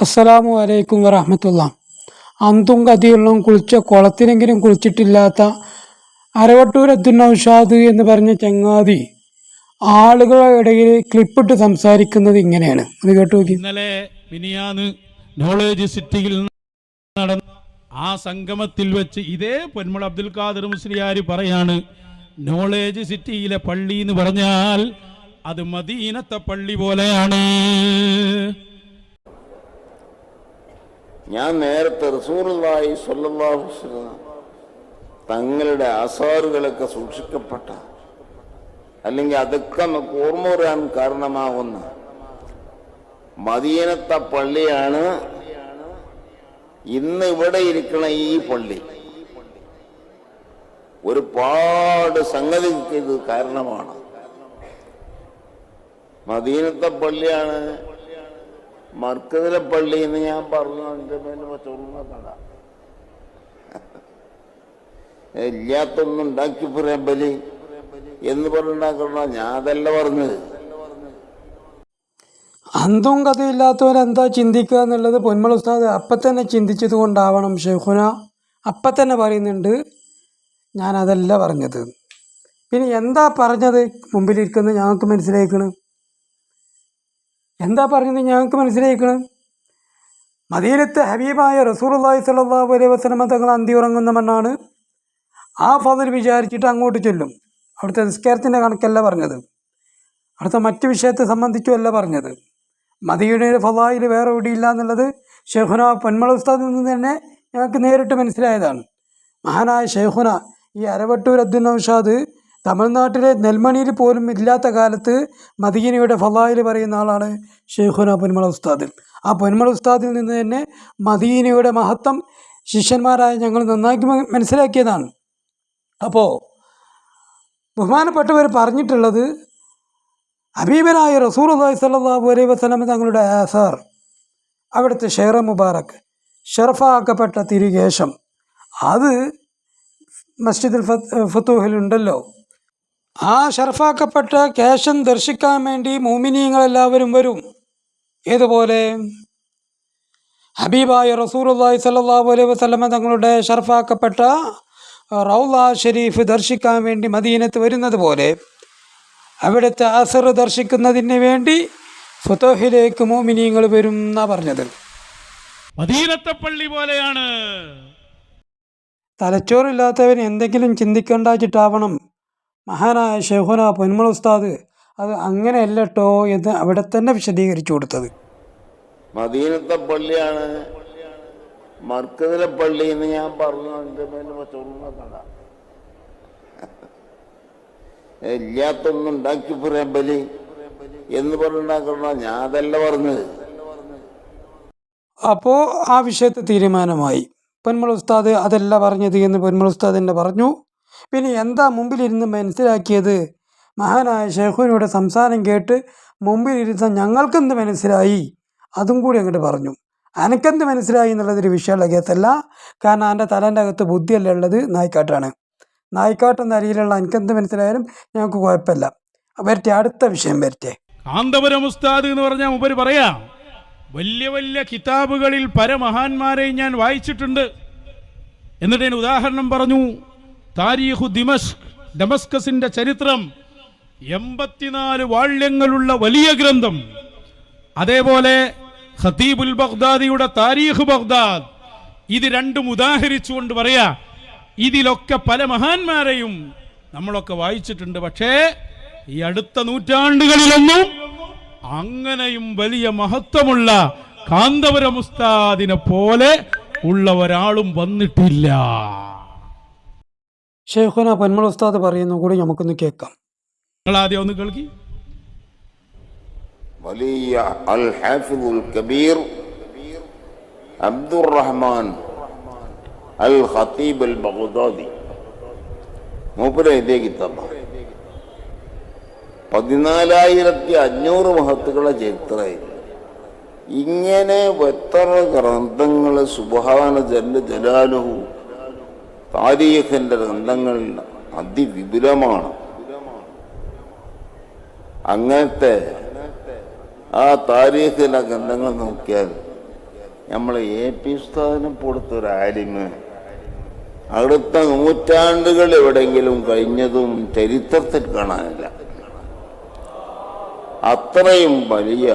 അസ്സലാമു അലൈക്കും വറഹമത്തുള്ള. അന്തും കതിയുള്ളും കുളിച്ച കുളത്തിനെങ്കിലും കുളിച്ചിട്ടില്ലാത്ത അരവട്ടൂർ അബ്ദുൽ എന്ന് പറഞ്ഞ ചങ്ങാതി ആളുകളുടെ ഇടയിൽ ക്ലിപ്പിട്ട് സംസാരിക്കുന്നത് ഇങ്ങനെയാണ്. അത് കേട്ടു ഇന്നലെ മിനിയാന്ന് നോളേജ് സിറ്റിയിൽ നടന്ന ആ സംഗമത്തിൽ വെച്ച് ഇതേ പൊന്മുള അബ്ദുൽ ഖാദർ മുസ്ലിയാർ പറയാണ് നോളേജ് സിറ്റിയിലെ പള്ളി എന്ന് പറഞ്ഞാൽ അത് മദീനത്തെ പള്ളി പോലെയാണ്. ഞാൻ നേരത്തെ റസൂറുള്ളായി വസല്ലം തങ്ങളുടെ ആസാറുകളൊക്കെ സൂക്ഷിക്കപ്പെട്ട അല്ലെങ്കിൽ അതൊക്കെ നമുക്ക് ഓർമ്മ വരാൻ കാരണമാകുന്ന മദീനത്തെ പള്ളിയാണ് ഇന്ന് ഇവിടെ ഇരിക്കണ ഈ പള്ളി. ഒരുപാട് സംഗതിക്ക് ഇത് കാരണമാണ്. മദീനത്തെ പള്ളിയാണ് മർക്കതിലെ പള്ളി എന്ന് ഞാൻ പറഞ്ഞു എന്റെ മേലെ വെച്ചോളുന്നതല്ല ഇല്ലാത്തൊന്നും ഉണ്ടാക്കി പറയാൻ ബലി എന്ന് പറഞ്ഞുണ്ടാക്കണ ഞാൻ അതല്ല പറഞ്ഞത്. അന്തും കഥയില്ലാത്തവരെന്താ ചിന്തിക്കുക എന്നുള്ളത് പൊന്മൾ ഉസ്താദ് അപ്പം തന്നെ ചിന്തിച്ചത് കൊണ്ടാവണം ഷെഹുന അപ്പം തന്നെ പറയുന്നുണ്ട് ഞാനതല്ല പറഞ്ഞത്. പിന്നെ എന്താ പറഞ്ഞത് മുമ്പിലിരിക്കുന്നത്? ഞങ്ങൾക്ക് മനസ്സിലായിക്കണ്. എന്താ പറഞ്ഞത് ഞങ്ങൾക്ക് മനസ്സിലായിക്കണം? മദീനത്ത് ഹബീബായ റസൂറുല്ലാഹി സ്വല്ലല്ലാഹു അലൈഹി വസ്ലമ തങ്ങൾ അന്തി ഉറങ്ങുന്ന മണ്ണാണ്. ആ ഫതിൽ വിചാരിച്ചിട്ട് അങ്ങോട്ട് ചെല്ലും. അവിടുത്തെ നിസ്കാരത്തിന്റെ കണക്കല്ല പറഞ്ഞത്. അവിടുത്തെ മറ്റു വിഷയത്തെ സംബന്ധിച്ചുമല്ല പറഞ്ഞത്. മദീനയുടെ ഫലായിൽ വേറെ എവിടെയില്ല എന്നുള്ളത് ഷെഹുന പൊന്മള ഉസ്താദിൽ നിന്ന് തന്നെ ഞങ്ങൾക്ക് നേരിട്ട് മനസ്സിലായതാണ്. മഹാനായ ഷെഹുന ഈ അരവട്ടൂർ അബ്ദുൽ നൗഷാദ് തമിഴ്നാട്ടിലെ നെൽമണിയിൽ പോലും ഇല്ലാത്ത കാലത്ത് മദീനയുടെ ഫലായിൽ പറയുന്ന ആളാണ് ഷെയ്ഖുന പൊന്മള ഉസ്താദ്. ആ പൊന്മള ഉസ്താദിൽ നിന്ന് തന്നെ മദീനയുടെ മഹത്വം ശിഷ്യന്മാരായ ഞങ്ങൾ നന്നാക്കി മനസ്സിലാക്കിയതാണ്. അപ്പോൾ ബഹുമാനപ്പെട്ടവർ പറഞ്ഞിട്ടുള്ളത് അബീബനായ റസൂൽ അള്ളഹി സല്ലാഹു അലൈഹി വസ്ലം തങ്ങളുടെ ആസാർ അവിടുത്തെ ഷെയർ മുബാറക് ഷെറഫാക്കപ്പെട്ട തിരികേശം. അത് മസ്ജിദുൽ ഫത്ത് ഫത്തൂഹിലുണ്ടല്ലോ. ആ ഷർഫാക്കപ്പെട്ട കേശം ദർശിക്കാൻ വേണ്ടി മോമിനിയങ്ങളെല്ലാവരും വരും. ഏതുപോലെ? ഹബീബായ റസൂലുള്ളാഹി സ്വല്ലല്ലാഹു അലൈഹി വസ്ലമ തങ്ങളുടെ ഷർഫാക്കപ്പെട്ട റൗല ഷെരീഫ് ദർശിക്കാൻ വേണ്ടി മദീനത്ത് വരുന്നത് പോലെ അവിടുത്തെ അസർ ദർശിക്കുന്നതിന് വേണ്ടി ഫുതോഹിലേക്ക് മോമിനിയങ്ങൾ വരും എന്നാ പറഞ്ഞത്. മദീനത്തെ പള്ളി പോലെയാണ്. തലച്ചോറില്ലാത്തവൻ എന്തെങ്കിലും ചിന്തിക്കേണ്ടാച്ചിട്ടാവണം മഹാനായ ഷെഹുന പൊന്മൾ ഉസ്താദ് അത് അങ്ങനെയല്ല കേട്ടോ എന്ന് അവിടെ തന്നെ വിശദീകരിച്ചു കൊടുത്തത്. മദീനത്തെ പള്ളിയാണ്. മർക്കതിലെ പള്ളി എന്ന് ഞാൻ പറഞ്ഞു. എന്റെ മേലെ ഇല്ലാത്തൊന്നും ഉണ്ടാക്കി പറയാൻ ബലി എന്ന് പറഞ്ഞുണ്ടാക്കണ ഞാൻ അതല്ല പറഞ്ഞത്. അപ്പോ ആ വിഷയത്തെ തീരുമാനമായി. പൊന്മൾ ഉസ്താദ് അതല്ല പറഞ്ഞത് എന്ന് പൊന്മൾ ഉസ്താദ് തന്നെ പറഞ്ഞു. പിന്നെ എന്താ മുമ്പിലിരുന്ന് മനസ്സിലാക്കിയത്? മഹാനായ ഷെയ്ഖുവിനോട് സംസാരം കേട്ട് മുമ്പിലിരുന്ന ഞങ്ങൾക്കെന്ത് മനസ്സിലായി? അതും കൂടി അങ്ങോട്ട് പറഞ്ഞു. അനക്കെന്ത് മനസ്സിലായി എന്നുള്ളതൊരു വിഷയമുള്ള കേസല്ല. കാരണം എന്റെ തലേന്റെ അകത്ത് ബുദ്ധിയല്ല ഉള്ളത്? നായിക്കാട്ടാണ്. നായിക്കാട്ടെന്ന അരിയിലുള്ള എനിക്കെന്ത് മനസ്സിലായാലും ഞങ്ങൾക്ക് കുഴപ്പമില്ല. വരട്ടെ അടുത്ത വിഷയം വരട്ടെ. കാന്തപുരം ഉസ്താദ് എന്ന് പറഞ്ഞാൽ മുമ്പ് പറയാം. വലിയ വലിയ കിതാബുകളിൽ പരമഹാന്മാരെയും ഞാൻ വായിച്ചിട്ടുണ്ട്. എന്നിട്ട് ഞാൻ ഉദാഹരണം പറഞ്ഞു. താരീഖു ദിമഷ് ഡമസ്കസിന്റെ ചരിത്രം എൺപത്തിനാല് വാള്യങ്ങളുള്ള വലിയ ഗ്രന്ഥം. അതേപോലെ ഖതീബുൽ ബഗ്ദാദിയുടെ താരീഖ് ബഗ്ദാദ്. ഇത് രണ്ടും ഉദാഹരിച്ചുകൊണ്ട് പറയാ ഇതിലൊക്കെ പല മഹാന്മാരെയും നമ്മളൊക്കെ വായിച്ചിട്ടുണ്ട്. പക്ഷേ ഈ അടുത്ത നൂറ്റാണ്ടുകളിലൊന്നും അങ്ങനെയും വലിയ മഹത്വമുള്ള കാന്തപുരം ഉസ്താദിനെ പോലെ ഉള്ള ഒരാളും വന്നിട്ടില്ല. ഷെയ്ഖുന പൊന്മൾ ഉസ്താദ് പറയുന്നു കൂടി നമുക്കൊന്ന് കേൾക്കാം. നിങ്ങൾ ആദ്യം ഒന്ന് കേൾക്കി. വലിയ അൽ ഹാഫിദുൽ കബീർ അബ്ദുർ റഹ്മാൻ അൽ ഖത്തീബ് അൽ ബഗ്ദാദി മൂപ്പരെ എഴുതിയ കിതാബാണ് പതിനാലായിരത്തി അഞ്ഞൂറ് മഹത്തുക്കളെ ചരിത്രമായിരുന്നു. ഇങ്ങനെ എത്ര ഗ്രന്ഥങ്ങൾ സുബാന ജല്ല ജലാലുഹു താരീഖിന്റെ ഗ്രന്ഥങ്ങൾ അതിവിപുലമാണ്. അങ്ങനത്തെ ആ താരീഖിലെ ഗ്രന്ഥങ്ങൾ നോക്കിയാൽ നമ്മൾ എ പി ഉസ്താദിനെ കൊടുത്തൊരു ആലിമ് അടുത്ത നൂറ്റാണ്ടുകൾ എവിടെയെങ്കിലും കഴിഞ്ഞതും ചരിത്രത്തിൽ കാണാനില്ല. അത്രയും വലിയ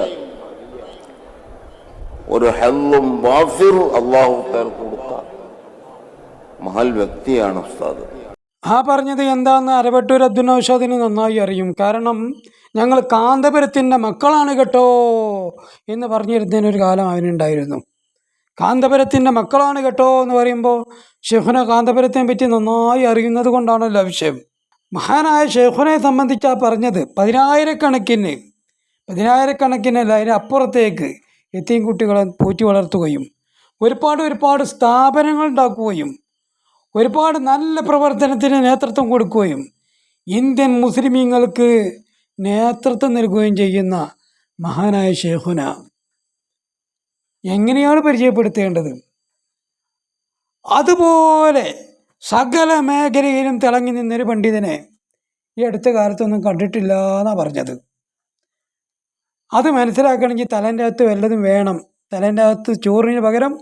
ഒരു ഹെല്ലും വാഫിർ അള്ളാഹു തേർ കൊടുത്ത മഹൽ വ്യക്തിയാണ് ഉസ്താദ്. ആ പറഞ്ഞത് എന്താന്ന് അരവട്ടൂർ അബ്ദുൽ നന്നായി അറിയും. കാരണം ഞങ്ങൾ കാന്തപുരത്തിന്റെ മക്കളാണ് കേട്ടോ എന്ന് പറഞ്ഞിരുന്നതിനൊരു കാലം അവനുണ്ടായിരുന്നു. കാന്തപുരത്തിന്റെ മക്കളാണ് കേട്ടോ എന്ന് പറയുമ്പോൾ ഷെഹുന കാന്തപുരത്തെ പറ്റി നന്നായി അറിയുന്നത് കൊണ്ടാണല്ലോ വിഷയം. മഹാനായ ഷെഹുനെ സംബന്ധിച്ചാ പറഞ്ഞത് പതിനായിരക്കണക്കിന് പതിനായിരക്കണക്കിനല്ല അതിനപ്പുറത്തേക്ക് എത്തിയും കുട്ടികളെ പോറ്റി വളർത്തുകയും ഒരുപാട് ഒരുപാട് സ്ഥാപനങ്ങൾ ഉണ്ടാക്കുകയും ഒരുപാട് നല്ല പ്രവർത്തനത്തിന് നേതൃത്വം കൊടുക്കുകയും ഇന്ത്യൻ മുസ്ലിമീങ്ങൾക്ക് നേതൃത്വം നൽകുകയും ചെയ്യുന്ന മഹാനായ ഷേഹുന എങ്ങനെയാണ് പരിചയപ്പെടുത്തേണ്ടത്? അതുപോലെ സകല മേഖലയിലും തിളങ്ങി നിന്നൊരു പണ്ഡിതനെ ഈ അടുത്ത കാലത്തൊന്നും കണ്ടിട്ടില്ല എന്നാണ് പറഞ്ഞത്. അത് മനസ്സിലാക്കണമെങ്കിൽ തലേന്റെ അകത്ത് വല്ലതും വേണം. തലേന്റെ അകത്ത് ചോറിന് പകരം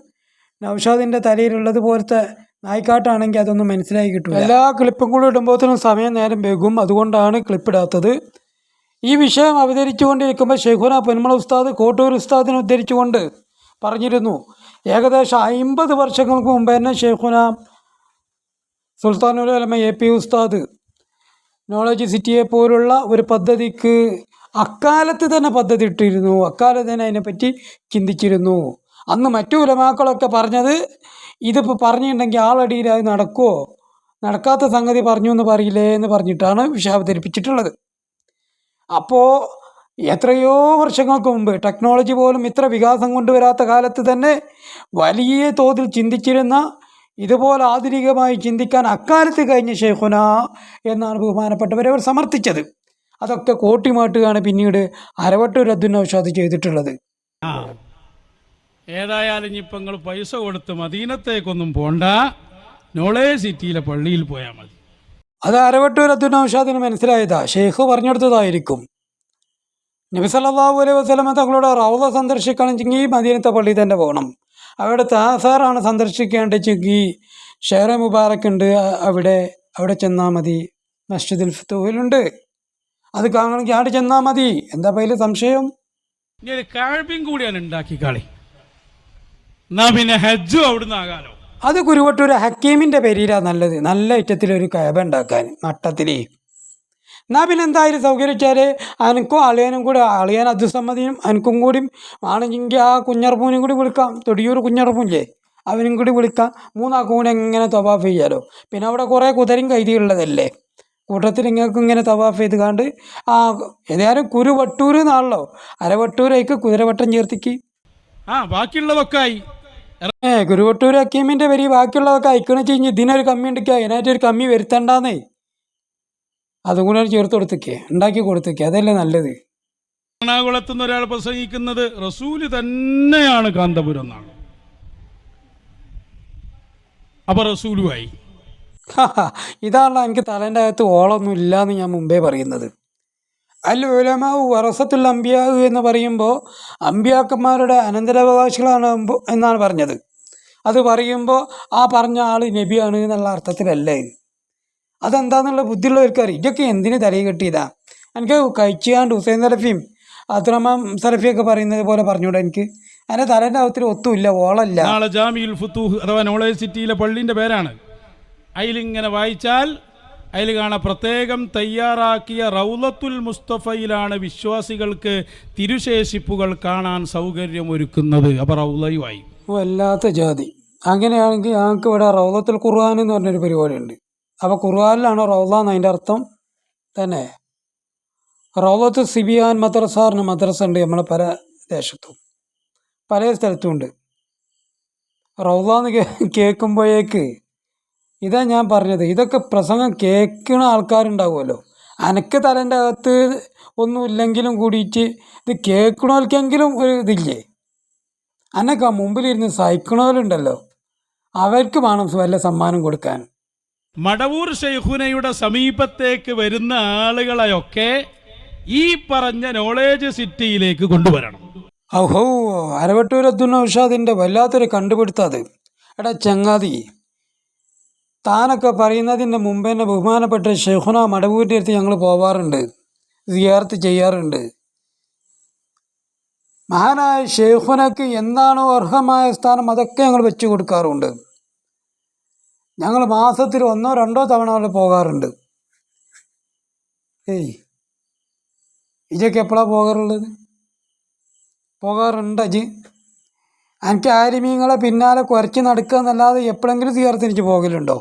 നൗഷാദിന്റെ തലയിലുള്ളത് പോലത്തെ നായിക്കാട്ടാണെങ്കിൽ അതൊന്നും മനസ്സിലായി കിട്ടും എല്ലാ ക്ലിപ്പും കൂടി ഇടുമ്പോഴത്തേനും സമയം നേരം വെകും. അതുകൊണ്ടാണ് ക്ലിപ്പ് ഇടാത്തത്. ഈ വിഷയം അവതരിച്ചുകൊണ്ടിരിക്കുമ്പോൾ ഷെഹുന പൊന്മള ഉസ്താദ് കോട്ടൂർ ഉസ്താദിനെ ഉദ്ധരിച്ചുകൊണ്ട് പറഞ്ഞിരുന്നു. ഏകദേശം അമ്പത് വർഷങ്ങൾക്ക് മുമ്പ് തന്നെ ഷെയ്ഖുന സുൽത്താനുൽ അലമ എ പി ഉസ്താദ് നോളജ് സിറ്റിയെ പോലുള്ള ഒരു പദ്ധതിക്ക് അക്കാലത്ത് തന്നെ പദ്ധതി ഇട്ടിരുന്നു. അക്കാലത്ത് തന്നെ അതിനെപ്പറ്റി ചിന്തിച്ചിരുന്നു. അന്ന് മറ്റു ഉലമാക്കളൊക്കെ പറഞ്ഞത് ഇതിപ്പോൾ പറഞ്ഞിട്ടുണ്ടെങ്കിൽ ആളടിയിൽ അത് നടക്കുമോ നടക്കാത്ത സംഗതി പറഞ്ഞു എന്ന് പറയില്ലേ? എന്ന് പറഞ്ഞിട്ടാണ് വിഷയം അവതരിപ്പിച്ചിട്ടുള്ളത്. അപ്പോൾ എത്രയോ വർഷങ്ങൾക്ക് മുമ്പ് ടെക്നോളജി പോലും ഇത്ര വികാസം കൊണ്ടുവരാത്ത കാലത്ത് തന്നെ വലിയ തോതിൽ ചിന്തിച്ചിരുന്ന ഇതുപോലെ ആധുനികമായി ചിന്തിക്കാൻ അക്കാലത്ത് കഴിഞ്ഞ ഷെയ്ഖുന എന്നാണ് ബഹുമാനപ്പെട്ടവരെ അവർ സമർത്ഥിച്ചത്. അതൊക്കെ കോട്ടിമാട്ടുകയാണ് പിന്നീട് അരവട്ടൂർ അബ്ദുൽ ചെയ്തിട്ടുള്ളത്. ആ. ഏതായാലും ഇനിയിപ്പോൾ നിങ്ങൾ പൈസ കൊടുത്ത് മദീനത്തേക്കൊന്നും പോണ്ട. നോളേ സിറ്റിയിലെ പള്ളിയിൽ പോയാൽ മതി. അത് അരവട്ടൂർ അബ്ദുൽ നൗഷാദിന് മനസ്സിലായതാ. ഷെയ്ഖ് പറഞ്ഞെടുത്തതായിരിക്കും. നബി അലൈഹി വസല്ലമ തങ്ങളുടെ റൗദ സന്ദർശിക്കണമെങ്കിൽ മദീനത്തെ പള്ളി തന്നെ പോകണം. അവിടെ താസാറാണ് സന്ദർശിക്കേണ്ടതെങ്കിൽ ഷേറ മുബാറക്ക് ഉണ്ട്. അവിടെ അവിടെ ചെന്നാൽ മതി. മസ്ജിദുൽ ഫുത്തൂഹിലുണ്ട് അത് കാണണമെങ്കിൽ അവിടെ ചെന്നാൽ മതി. എന്താ പേര് സംശയം? ഇനി ഒരു കാഴ്ബിയും കൂടിയാണ് ഉണ്ടാക്കി കളി. പിന്നെ ഹജ്ജും അവിടുന്ന് ആകാലോ? അത് കുരുവട്ടൂർ ഹക്കീമിന്റെ പേരിലാ നല്ലത്. നല്ല ഒരു കയബ ഉണ്ടാക്കാൻ നട്ടത്തിലേ എന്നാ പിന്നെ എന്തായാലും സൗകര്യം വെച്ചാൽ അനക്കും അളിയനും കൂടെ അളിയൻ അതുസമ്മതിയും അനക്കും കൂടിയും ആണെങ്കിൽ ആ കുഞ്ഞറപ്പൂനും കൂടി വിളിക്കാം. തൊടിയൂർ കുഞ്ഞറപ്പൂല്ലേ അവനും കൂടി വിളിക്കാം. മൂന്നാക്കും കൂടി എങ്ങനെ തവാഫ് ചെയ്യാലോ? പിന്നെ അവിടെ കുറേ കുതിരയും കൈതിയുള്ളതല്ലേ കൂട്ടത്തിൽ നിങ്ങൾക്ക് ഇങ്ങനെ തവാഫ് ചെയ്ത് കാണ്ട് ആ ഏതായാലും കുരുവട്ടൂർ നാളിലോ അരവട്ടൂരേക്ക് കുതിരവട്ടം ചേർത്തിക്ക്. ആ ബാക്കിയുള്ളതൊക്കെ ആയി. ഏ ഗുരുവട്ടൂർ ഹക്കീമിന്റെ വരി ബാക്കിയുള്ളതൊക്കെ അയക്കണ ചെയ്ഞ്ഞ് ഇതിനൊരു കമ്മി ഉണ്ടെങ്കിൽ അതിനായിട്ട് ഒരു കമ്മി വരുത്തണ്ടെന്നേ. അതും കൂടെ ചേർത്ത് കൊടുത്തേ ഉണ്ടാക്കി കൊടുത്തേക്കേ. അതല്ലേ നല്ലത്. എറണാകുളത്തുനിന്ന് ഒരാൾ പ്രസംഗിക്കുന്നത് റസൂൽ തന്നെയാണ് കാന്തപുരം എന്നാണ്. അപ്പൊ റസൂലുമായി. ഇതാണല്ലോ എനിക്ക് തലന്റെ അകത്ത് ഓളൊന്നും ഇല്ലാന്ന് ഞാൻ മുമ്പേ പറയുന്നത്. അൽ വറസത്തുൽ അമ്പിയാവ് എന്ന് പറയുമ്പോൾ അമ്പിയാക്കന്മാരുടെ അനന്തരാവകാശികളാണ് എന്നാണ് പറഞ്ഞത്. അത് പറയുമ്പോൾ ആ പറഞ്ഞ ആൾ നബിയാണ് എന്നുള്ള അർത്ഥത്തിലല്ലേ അതെന്താന്നുള്ള ബുദ്ധിയുള്ളവർക്ക് ഇതൊക്കെ എന്തിന് തലയിൽ കെട്ടിയതാ? എനിക്ക് കഴിച്ചാണ്ട് ഹുസൈൻ സലഫിയും അത്രമാം സലഫിയൊക്കെ പറയുന്നത് പോലെ പറഞ്ഞൂടെ എനിക്ക്? അതിന്റെ തലേന്റെ അകത്തിൽ ഒത്തുമില്ല ഓളല്ല. നാളെ ജാമിയുൽ ഫുത്തൂഹ് അഥവാ നോളേജ് സിറ്റിയിലെ പള്ളിന്റെ പേരാണ്. അതിലിങ്ങനെ വായിച്ചാൽ അതിൽ കാണാം പ്രത്യേകം തയ്യാറാക്കിയ റൗലത്തുൽ മുസ്തഫയിലാണ് വിശ്വാസികൾക്ക് തിരുശേഷിപ്പുകൾ കാണാൻ സൗകര്യമൊരുക്കുന്നത്. അപ്പോൾ റൗലയുമായി വല്ലാത്ത ജാതി. അങ്ങനെയാണെങ്കിൽ ഞങ്ങൾക്ക് ഇവിടെ റൗലത്തുൽ ഖുർആൻ എന്ന് പറഞ്ഞൊരു പരിപാടിയുണ്ട്. അപ്പോൾ ഖുർആാനിലാണ് റൗല എന്ന് അതിന്റെ അർത്ഥം? തന്നെ. റൗലത്ത് സിബിയാൻ മദ്രസ പറഞ്ഞ മദ്രസ ഉണ്ട് നമ്മളെ പല ദേശത്തും. പല സ്ഥലത്തും ഉണ്ട്. റൗല എന്ന് കേൾക്കുമ്പോഴേക്ക് ഇതാ ഞാൻ പറഞ്ഞത്. ഇതൊക്കെ പ്രസംഗം കേൾക്കണ ആൾക്കാരുണ്ടാവുമല്ലോ. അനക്ക് തലേന്റെ അകത്ത് ഒന്നുമില്ലെങ്കിലും കൂടിയിട്ട് ഇത് കേൾക്കണവർക്കെങ്കിലും ഒരു ഇതില്ലേ? അനക്ക് ആ മുമ്പിലിരുന്ന് സഹിക്കണവരുണ്ടല്ലോ. അവർക്ക് വേണം വല്ല സമ്മാനം കൊടുക്കാൻ. മടവൂർ ഷെയ്ഖുനയുടെ സമീപത്തേക്ക് വരുന്ന ആളുകളെയൊക്കെ ഈ പറഞ്ഞ നോളേജ് സിറ്റിയിലേക്ക് കൊണ്ടുവരണം. ഓഹോ അരവട്ടൂരത്തുന്ന ഉഷാദിന്റെ വല്ലാത്തൊരു കണ്ടുപിടുത്തം അത്. എടാ ചങ്ങാതി താനൊക്കെ പറയുന്നതിന്റെ മുമ്പ് തന്നെ ബഹുമാനപ്പെട്ട ഷെഹുന മടവൂരിന്റെ അടുത്ത് ഞങ്ങൾ പോവാറുണ്ട് സിയാർത്ത് ചെയ്യാറുണ്ട്. മഹാനായ ഷെയ്ഖുനക്ക് എന്താണോ അർഹമായ സ്ഥാനം അതൊക്കെ ഞങ്ങൾ വെച്ചു കൊടുക്കാറുണ്ട്. ഞങ്ങൾ മാസത്തിൽ ഒന്നോ രണ്ടോ തവണ അവിടെ പോകാറുണ്ട്. ഏയ് ഇജക്ക് എപ്പോഴാണ് പോകാറുള്ളത്? പോകാറുണ്ട് അജി എനിക്ക് ആരിമീങ്ങളെ പിന്നാലെ കുറച്ച് നടക്കുക എന്നല്ലാതെ എപ്പോഴെങ്കിലും തീർത്ത് എനിക്ക് പോകലുണ്ടോ?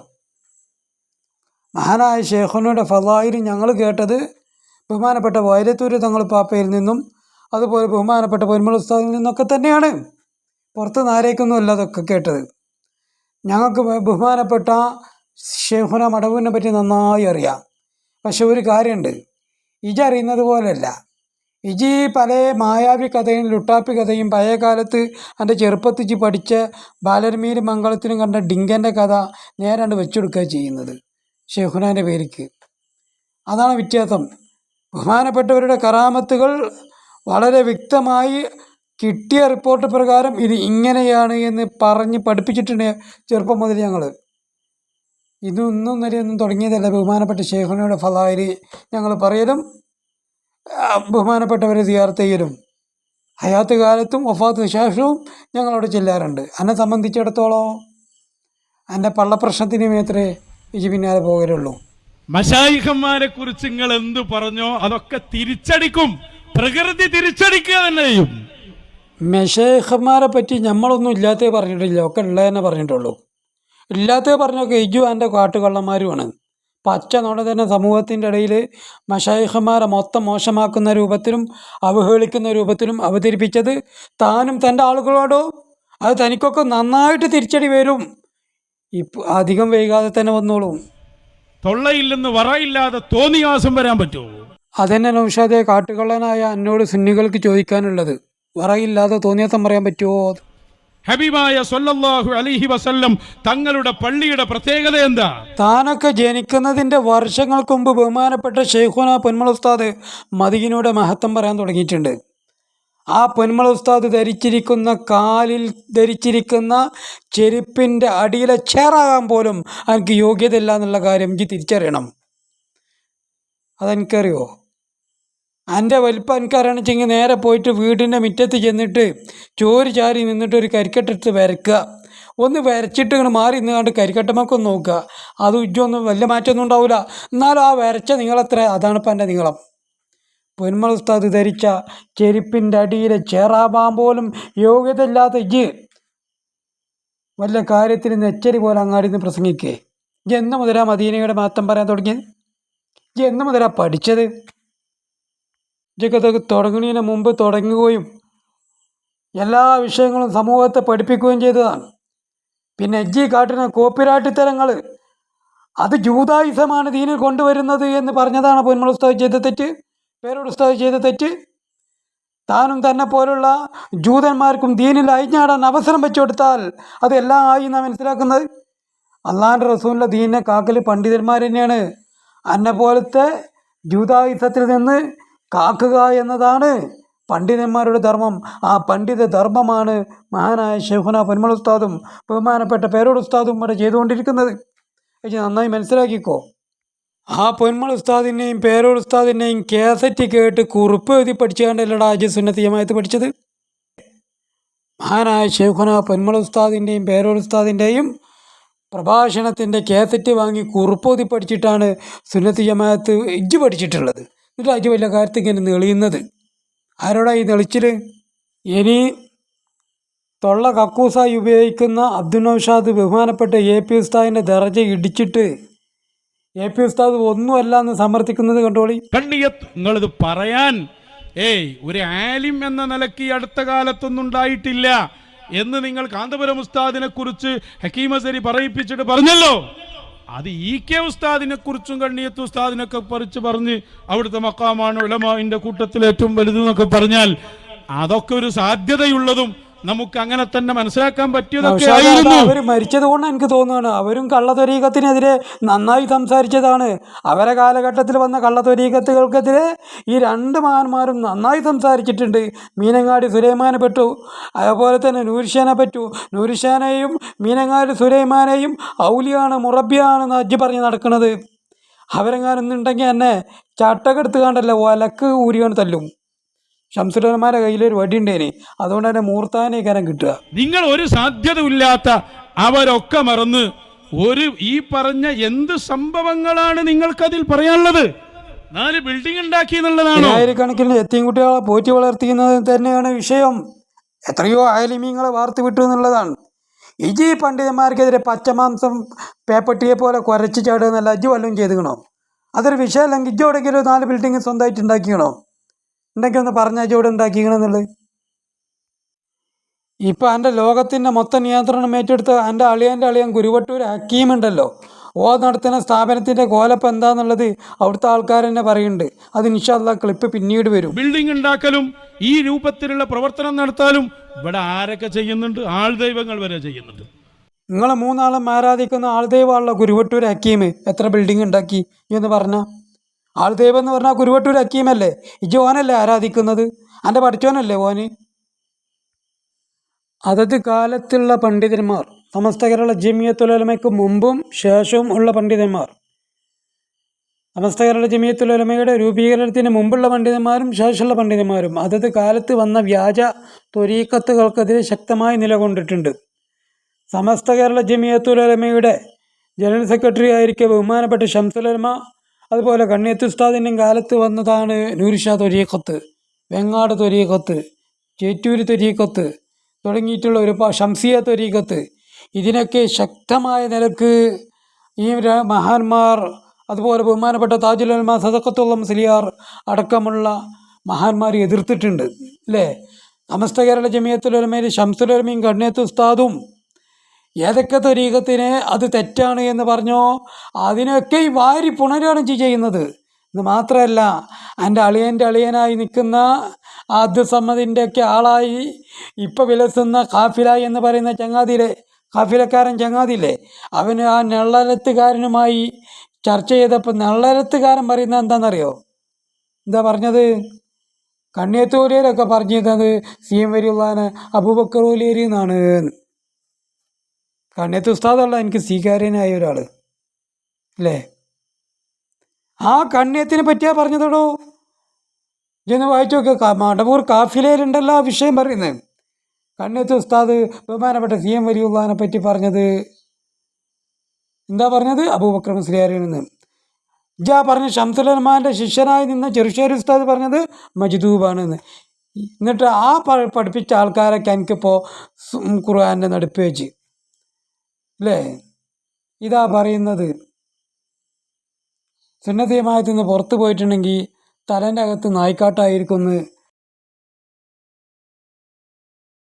മഹാനായ ഷേഖുനയുടെ ഫലായിൽ ഞങ്ങൾ കേട്ടത് ബഹുമാനപ്പെട്ട വൈരത്തൂര് തങ്ങൾ പാപ്പയിൽ നിന്നും അതുപോലെ ബഹുമാനപ്പെട്ട പൊന്മൾ ഉസ്താദിൽ നിന്നൊക്കെ തന്നെയാണ്. പുറത്ത് നാരേക്കൊന്നും അല്ല അതൊക്കെ കേട്ടത്. ഞങ്ങൾക്ക് ബഹുമാനപ്പെട്ട ഷേഖുന മടവിനെ പറ്റി നന്നായി അറിയാം. പക്ഷെ ഒരു കാര്യമുണ്ട്. ഇജ അറിയുന്നത് പോലെയല്ല. ഇജി പല മായാവി കഥയും ലുട്ടാപ്പി കഥയും പഴയ കാലത്ത് എന്റെ ചെറുപ്പത്തിച്ച് പഠിച്ച ബാലരമീര് മംഗളത്തിനും കണ്ട ഡിങ്കന്റെ കഥ നേരാണ്ട് വെച്ചെടുക്കുക ചെയ്യുന്നത്. ഷെഹുനാന്റെ പേരിക്ക്. അതാണ് വ്യത്യാസം. ബഹുമാനപ്പെട്ടവരുടെ കറാമത്തുകൾ വളരെ വ്യക്തമായി കിട്ടിയ റിപ്പോർട്ട് പ്രകാരം ഇത് ഇങ്ങനെയാണ് എന്ന് പറഞ്ഞ് പഠിപ്പിച്ചിട്ടുണ്ട് ചെറുപ്പം മുതൽ ഞങ്ങൾ ഇതൊന്നും വരെയൊന്നും തുടങ്ങിയതല്ല. ബഹുമാനപ്പെട്ട ഷെയ്ഖുനയുടെ ഫലായിൽ ഞങ്ങൾ പറയലും ബഹുമാനപ്പെട്ടവരെ സിയാർത്ത് ഹയാത്ത് കാലത്തും ഒഫാത്ത് ശേഷവും ഞങ്ങളവിടെ ചെല്ലാറുണ്ട്. എന്നെ സംബന്ധിച്ചിടത്തോളം എന്റെ പള്ളപ്രശ്നത്തിന് മാത്രമേ ഇജി പിന്നാലെ പോകരുള്ളൂ. മഷായിഹന്മാരെ കുറിച്ച് നിങ്ങൾ എന്ത് പറഞ്ഞോ അതൊക്കെ തിരിച്ചടിക്കും. പ്രകൃതി തിരിച്ചടിക്കുക തന്നെ ചെയ്യും. മെഷേഖന്മാരെ പറ്റി നമ്മളൊന്നും ഇല്ലാത്തേ പറഞ്ഞിട്ടില്ല. ഒക്കെ ഉള്ളതെന്നെ പറഞ്ഞിട്ടുള്ളൂ. ഇല്ലാത്തേ പറഞ്ഞൊക്കെ ഇജു എന്റെ കാട്ടുകള്ളന്മാരുമാണ് പച്ച നോടെ തന്നെ സമൂഹത്തിന്റെ ഇടയിൽ മഷായിഖന്മാരെ മൊത്തം മോശമാക്കുന്ന രൂപത്തിലും അവഹേളിക്കുന്ന രൂപത്തിലും അവതരിപ്പിച്ചത് താനും തന്റെ ആളുകളോടോ? അത് തനിക്കൊക്കെ നന്നായിട്ട് തിരിച്ചടി വരും. ഇപ്പം അധികം വൈകാതെ തന്നെ വന്നോളും. തൊള്ളയില്ലെന്ന് വറയില്ലാതെ തോന്നിയാസം വരാൻ പറ്റുമോ? അതെന്നെ നൗഷാദെ കാട്ടുകള്ളനായ എന്നോട് സുന്നികൾക്ക് ചോദിക്കാനുള്ളത്. വറയില്ലാതെ തോന്നിയാസം പറയാൻ പറ്റുമോ? ഹബീബായ സൊല്ലാഹു അലൈഹി വസല്ലം തങ്ങളുടെ പള്ളിയുടെ പ്രത്യേകത എന്താ? താനൊക്കെ ജനിക്കുന്നതിന്റെ വർഷങ്ങൾക്ക് മുമ്പ് ബഹുമാനപ്പെട്ട ഷെയ്ഖുന പൊന്മൾ ഉസ്താദ് മദീനയുടെ മഹത്വം പറയാൻ തുടങ്ങിയിട്ടുണ്ട്. ആ പൊന്മള ഉസ്താദ് ധരിച്ചിരിക്കുന്ന കാലിൽ ധരിച്ചിരിക്കുന്ന ചെരുപ്പിന്റെ അടിയിലെ ചേറാകാൻ പോലും എനിക്ക് യോഗ്യതയില്ല എന്നുള്ള കാര്യം എനിക്ക് തിരിച്ചറിയണം. അതെനിക്കറിയോ? എന്റെ വലിപ്പം എനിക്കറിയണമെങ്കിൽ നേരെ പോയിട്ട് വീടിന്റെ മുറ്റത്ത് ചെന്നിട്ട് ചോര് ചാരി നിന്നിട്ട് ഒരു കരിക്കട്ടെടുത്ത് വരയ്ക്കുക ഒന്ന് വരച്ചിട്ട് ഇങ്ങനെ മാറി നിന്നാണ്ട് കരിക്കട്ടമൊക്കെ ഒന്ന് നോക്കുക. അത് ഉജ്ജൊന്നും വലിയ മാറ്റമൊന്നും ഉണ്ടാവില്ല. എന്നാലും ആ വരച്ച നീളത്ര അതാണ് ഇപ്പം എന്റെ നീളം. പൊന്മൾ ഉസ്താദ് ധരിച്ച ചെരുപ്പിന്റെ അടിയിലെ ചേറാവാൻ പോലും യോഗ്യതയില്ലാത്ത ഇജ് വല്ല കാര്യത്തിന് നെച്ചരി പോലെ അങ്ങാടി നിന്ന് പ്രസംഗിക്കേ. ഇജ്ജ് എന്ന് മുതലാ മദീനയുടെ മാറ്റം പറയാൻ തുടങ്ങിയത്? ഇജ്ജ് എന്ന് മുതലാ പഠിച്ചത്? ഇതൊക്കെ തുടങ്ങുന്നതിന് മുമ്പ് തുടങ്ങുകയും എല്ലാ വിഷയങ്ങളും സമൂഹത്തെ പഠിപ്പിക്കുകയും ചെയ്തതാണ്. പിന്നെ എജ്ജി കാട്ടുന്ന കോപ്പിരാട്ടിത്തരങ്ങൾ അത് ജൂതായുസമാണ് ദീനിൽ കൊണ്ടുവരുന്നത് എന്ന് പറഞ്ഞതാണ് പൊന്മുളസ്ഥ ചെയ്ത തെറ്റ്. പേരോട് ഉസ്താദ് ചെയ്ത തെറ്റ്? താനും തന്നെ പോലുള്ള ജൂതന്മാർക്കും ദീനിൽ അഴിഞ്ഞാടാൻ അവസരം വെച്ചു കൊടുത്താൽ അത് എല്ലാം ആയി നാം മനസ്സിലാക്കുന്നത്? അള്ളാഹാന്റെ റസൂലിന്റെ ദീനിനെ കാക്കൽ പണ്ഡിതന്മാർ തന്നെയാണ്. അന്നെ പോലത്തെ ജൂതായുധത്തിൽ നിന്ന് കാക്കുക എന്നതാണ് പണ്ഡിതന്മാരുടെ ധർമ്മം. ആ പണ്ഡിത ധർമ്മമാണ് മഹാനായ ഷെഹുന പൊന്മൾ ഉസ്താദും ബഹുമാനപ്പെട്ട പേരോട് ഉസ്താദും ഇവിടെ ചെയ്തുകൊണ്ടിരിക്കുന്നത്. നന്നായി മനസ്സിലാക്കിക്കോ. ആ പൊന്മൾ ഉസ്താദിന്റെയും പേരോട് ഉസ്താദിന്റെയും കേസറ്റ് കേട്ട് കുറിപ്പ് എഴുതി പഠിച്ചുകൊണ്ടല്ലടാ അജി സുന്നത്തിയമായത്ത് പഠിച്ചത്. മഹാനായ ഷെയ്ഖുന പൊന്മൾ ഉസ്താദിന്റെയും പേരോട് ഉസ്താദിന്റെയും പ്രഭാഷണത്തിന്റെ കേസറ്റ് വാങ്ങി കുറിപ്പോതി പഠിച്ചിട്ടാണ് സുന്നത്തിയമായത്ത് ഇജ്ജ് പഠിച്ചിട്ടുള്ളത്. എന്നിട്ട് അജ് വലിയ കാര്യത്തിൽ ഇങ്ങനെ നെളിയുന്നത്? ആരോടാ ഈ നെളിച്ചിൽ ഇനി തൊള്ള കക്കൂസായി ഉപയോഗിക്കുന്ന അബ്ദുൽ നൌഷാദ് ബഹുമാനപ്പെട്ട എ പി ഉസ്താദിന്റെ ദർജ ഇടിച്ചിട്ട് എ പി ഉസ്താദ് ഒന്നുമല്ല എന്ന് സമർത്ഥിക്കുന്നത് കണ്ടോളി. കണ്ണിയത്ത് നിങ്ങളിത് പറയാൻ ഏയ് ഒരു ആലിം എന്ന നിലയ്ക്ക് ഈ അടുത്ത കാലത്തൊന്നും ഉണ്ടായിട്ടില്ല എന്ന് നിങ്ങൾ കാന്തപുരം ഉസ്താദിനെ കുറിച്ച് ഹക്കീമസരി പറയിപ്പിച്ചിട്ട് പറഞ്ഞല്ലോ. അത് ഇ കെ ഉസ്താദിനെ കുറിച്ചും കണ്ണിയത്ത് ഉസ്താദിനൊക്കെ പറിച്ച് പറഞ്ഞ് അവിടുത്തെ മക്കാമാണ് ഉലമാവിന്റെ കൂട്ടത്തിൽ ഏറ്റവും വലുത് എന്നൊക്കെ പറഞ്ഞാൽ അതൊക്കെ ഒരു സാധ്യതയുള്ളതും നമുക്ക് അങ്ങനെ തന്നെ മനസ്സിലാക്കാൻ പറ്റിയതൊക്കെ ആയിരുന്നു അവർ മരിച്ചത് കൊണ്ട് എനിക്ക് തോന്നുകയാണ്. അവരും കള്ളത്വരീകത്തിനെതിരെ നന്നായി സംസാരിച്ചതാണ്. അവരെ കാലഘട്ടത്തിൽ വന്ന കള്ളത്വരീകത്തുകൾക്കെതിരെ ഈ രണ്ട് മഹാന്മാരും നന്നായി സംസാരിച്ചിട്ടുണ്ട്. മീനങ്ങാടി സുലൈമാനെ പറ്റു അതുപോലെ തന്നെ നൂർഷാനെ പറ്റു നൂർഷാനെയും മീനങ്ങാടി സുലൈമാനെയും ഔലിയാണ് മുറബിയാണ് നജ്ജ് പറഞ്ഞ് നടക്കുന്നത് അവരെങ്ങാനൊന്നുണ്ടെങ്കിൽ എന്നെ ചട്ടക്കെടുത്ത് കണ്ടല്ല ഒലക്ക് ഊരിയാണ് തല്ലും. ഷംസുലന്മാരെ കയ്യിലൊരു ഉണ്ടേനെ അതുകൊണ്ട് തന്നെ മൂർത്താനെ മൂർത്താനേക്കാരം കിട്ടുക. നിങ്ങൾ ഒരു സാധ്യതയില്ലാത്ത അവരൊക്കെ മറന്ന് ഒരു ഈ പറഞ്ഞ എന്ത് സംഭവങ്ങളാണ് നിങ്ങൾക്കതിൽ പറയാനുള്ളത്? നാല് ബിൽഡിംഗ് ഉണ്ടാക്കി എന്നുള്ളതാണ്? ആയിരക്കണക്കിന് എത്തിയും കുട്ടികളെ പോറ്റി വളർത്തിക്കുന്നത് തന്നെയാണ് വിഷയം. എത്രയോ ആലിമീങ്ങളെ വാർത്തു വിട്ടു എന്നുള്ളതാണ്. ഇജി പണ്ഡിതന്മാർക്കെതിരെ പച്ചമാംസം പേപ്പട്ടിയെ പോലെ കുരച്ച് ചാടുക എന്നല്ല അജി വല്ലതും ചെയ്തുകണോ അതൊരു വിഷയമല്ലെങ്കിൽ ഇജ്ജോടെങ്കിലും നാല് ബിൽഡിംഗ് സ്വന്തമായിട്ട് ഉണ്ടാക്കിക്കണോ? ഉണ്ടെങ്കിൽ ഒന്ന് പറഞ്ഞാൽ ഇവിടെ ഉണ്ടാക്കിക്കണമെന്നുള്ളത് ഇപ്പം എന്റെ ലോകത്തിന്റെ മൊത്തം നിയന്ത്രണം ഏറ്റെടുത്ത് എന്റെ അളിയന്റെ അളിയൻ ഗുരുവട്ടൂർ ഹക്കീമുണ്ടല്ലോ ഓ നടത്തുന്ന സ്ഥാപനത്തിന്റെ കോലപ്പം എന്താന്നുള്ളത് അവിടുത്തെ ആൾക്കാർ തന്നെ പറയുന്നുണ്ട്. അത് നിഷാദ ക്ലിപ്പ് പിന്നീട് വരും. ബിൽഡിംഗ് ഉണ്ടാക്കലും ഈ രൂപത്തിലുള്ള പ്രവർത്തനം നടത്താലും ഇവിടെ ആരൊക്കെ ചെയ്യുന്നുണ്ട്? ആൾ ദൈവങ്ങൾ വരെ ചെയ്യുന്നുണ്ട്. നിങ്ങളെ മൂന്നാളും ആരാധിക്കുന്ന ആൾ ദൈവമുള്ള ഗുരുവട്ടൂർ ഹക്കീം എത്ര ബിൽഡിംഗ് ഉണ്ടാക്കി? എന്ന് പറഞ്ഞാൽ ആൾദൈവം എന്ന് പറഞ്ഞാൽ കുരുവട്ടൂർ അക്കീമല്ലേ? ഇജ് ഓനല്ലേ ആരാധിക്കുന്നത്? എന്റെ പഠിച്ചോനല്ലേ ഓന് അതത് കാലത്തുള്ള പണ്ഡിതന്മാർ സമസ്ത കേരള ജമിയത്തുലമയ്ക്ക് മുമ്പും ശേഷവും ഉള്ള പണ്ഡിതന്മാർ. സമസ്ത കേരള ജമിയത്തുലമയുടെ രൂപീകരണത്തിന് മുമ്പുള്ള പണ്ഡിതന്മാരും ശേഷമുള്ള പണ്ഡിതന്മാരും അതത് കാലത്ത് വന്ന വ്യാജ ത്വരീക്കത്തുകൾക്കെതിരെ ശക്തമായി നിലകൊണ്ടിട്ടുണ്ട്. സമസ്ത കേരള ജമിയത്തുലമയുടെ ജനറൽ സെക്രട്ടറി ആയിരിക്കെ ബഹുമാനപ്പെട്ട ഷംസുലമ അതുപോലെ കണ്ണിയത്ത് ഉസ്താദിന്റെയും കാലത്ത് വന്നതാണ് നൂർഷാ ത്വരീക്കത്ത് വെങ്ങാട് ത്വരീക്കത്ത് ചേറ്റൂര് ത്വരീക്കത്ത് തുടങ്ങിയിട്ടുള്ള ഒരു ഷംസിയ ത്വരീക്കത്ത് ഇതിനൊക്കെ ശക്തമായ നിലയ്ക്ക് ഈ മഹാന്മാർ അതുപോലെ ബഹുമാനപ്പെട്ട താജുലമ സദക്കത്തുള്ള മുസ്ലിയാർ അടക്കമുള്ള മഹാന്മാർ എതിർത്തിട്ടുണ്ട് അല്ലേ? സമസ്ത കേരള ജമിയത്തുലമയിൽ ഷംസുലമയും കണ്ണേത്ത് ഉസ്താദും ഏതൊക്കെ ത്വരീകത്തിന് അത് തെറ്റാണ് എന്ന് പറഞ്ഞോ അതിനൊക്കെ ഈ വാരി പുണരാണ് ചെയ്യുന്നത്. ഇത് മാത്രമല്ല എന്റെ അളിയന്റെ അളിയനായി നിൽക്കുന്ന ആദ്യസമ്മതിന്റെയൊക്കെ ആളായി ഇപ്പം വിലസുന്ന കാഫില എന്ന് പറയുന്ന ചങ്ങാതിയിലെ കാഫിലക്കാരൻ ചങ്ങാതിയില്ലേ അവന് ആ നെള്ളലത്തുകാരനുമായി ചർച്ച ചെയ്തപ്പോൾ നെള്ളലത്തുകാരൻ പറയുന്നത് എന്താണെന്നറിയോ? എന്താ പറഞ്ഞത്? കണ്ണിയത്തൂരിയരൊക്കെ പറഞ്ഞിരുന്നത് സി എം വരിയുള്ളതാണ് അബൂബക്കർ ഓലേരി എന്നാണ് കണ്ണിയത്ത് ഉസ്താദല്ല എനിക്ക് സ്വീകാര്യനായ ഒരാൾ അല്ലേ ആ കണ്ണേത്തിനെ പറ്റിയാ പറഞ്ഞതടോ? ഇതൊന്ന് വായിച്ചു നോക്കുക മടവൂർ കാഫിലയിലുണ്ടല്ലോ ആ വിഷയം പറയുന്നത്. കണ്ണേത്ത് ഉസ്താദ് ബഹുമാനപ്പെട്ട സി എം വലിയുള്ളതിനെ പറ്റി പറഞ്ഞത്. എന്താ പറഞ്ഞത്? അബൂബക്കർ മുസ്ലിയാരിൽ നിന്ന്. ജാ പറഞ്ഞ ഷംസുലഹ്മാന്റെ ശിഷ്യനായി നിന്ന ചെറുശ്ശേരി ഉസ്താദ് പറഞ്ഞത് മജ്ദൂബാണെന്ന്. എന്നിട്ട് ആ പഠിപ്പിച്ച ആൾക്കാരൊക്കെ എനിക്കിപ്പോൾ ഖുർആാന്റെ നടുപ്പ് വെച്ച് അല്ലേ ഇതാ പറയുന്നത്. സുന്നത്തിയമായത്തിൽ നിന്ന് പുറത്തു പോയിട്ടുണ്ടെങ്കിൽ തലേന്റെ അകത്ത് നായ്ക്കാട്ടായിരിക്കുമെന്ന്